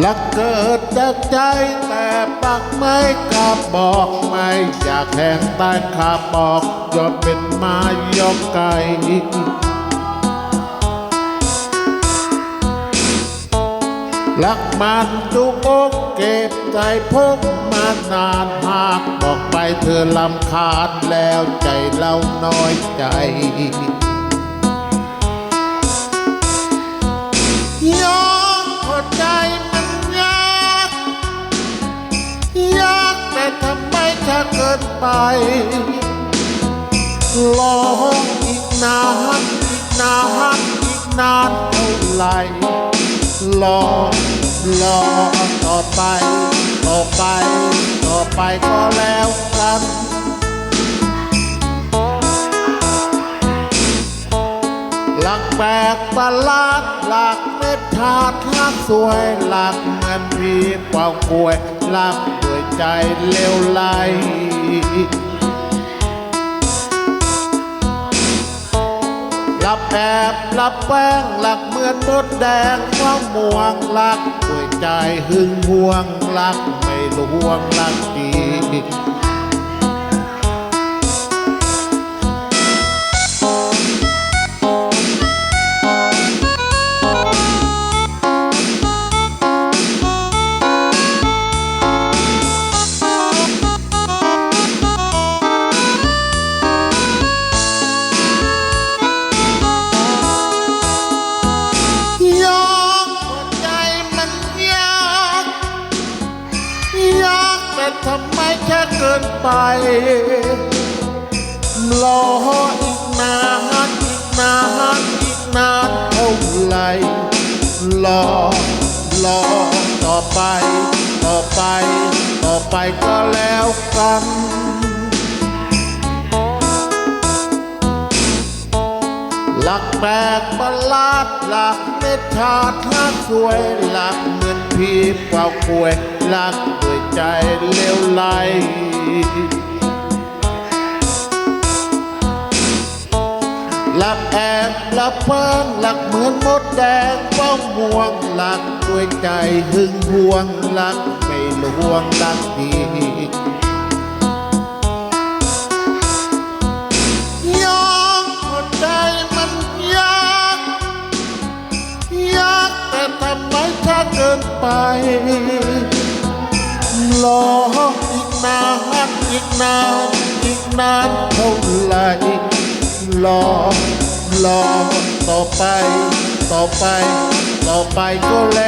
และเกิดจากใจแต่ปักไม่กล้าบอกไม่อยากแทงใต้ขาบอกยอมเป็นมายกไก่รักมันจุกอกเก็บใจพกมานานหากบอกไปเธอลำคาญแล้วใจเราน้อยใจำไมถ้าเกินไปรออีกนานอีกนานอีกนานเท่าไหร่รอรอต่อไป ต่อไป ต่อไปก็แล้วกันหลักแปลกประหลาดหลัก ม็ดชาติหักสวยหลักเงินมีเป่าป่วยหลักด้วยใจเลวไหลหลับแอบหลับแป้งหลักเหมือนรถแดงว่าม่วงหลักด้วยใจหึงหวงหลักไม่ลวงหลักดี ทำไมแค่เกินไปรออีกนานอีกนานอีกนานเท่าไหรรอรอต่อไป ต่อไป ต่อไปก็แล้วกันหลักแปลกประหลาดหลักเม็ดชาติหักสวยหลักเหมือนพีเป่าป่วยหลัก ใจเลวไหลหลักแอบหลักเพิ่งหลักเหมือนมดแดงเป้าห่วงหลักด้วยใจหึงห่วงหลักไม่ลวงหลักดียากหัวใจมันยากยากแต่ทำไมช้าเกินไป รออีกนานอีกนานอีกนานเท่าไหร่รอรอต่อไป ต่อไป ต่อไปก็แล้ว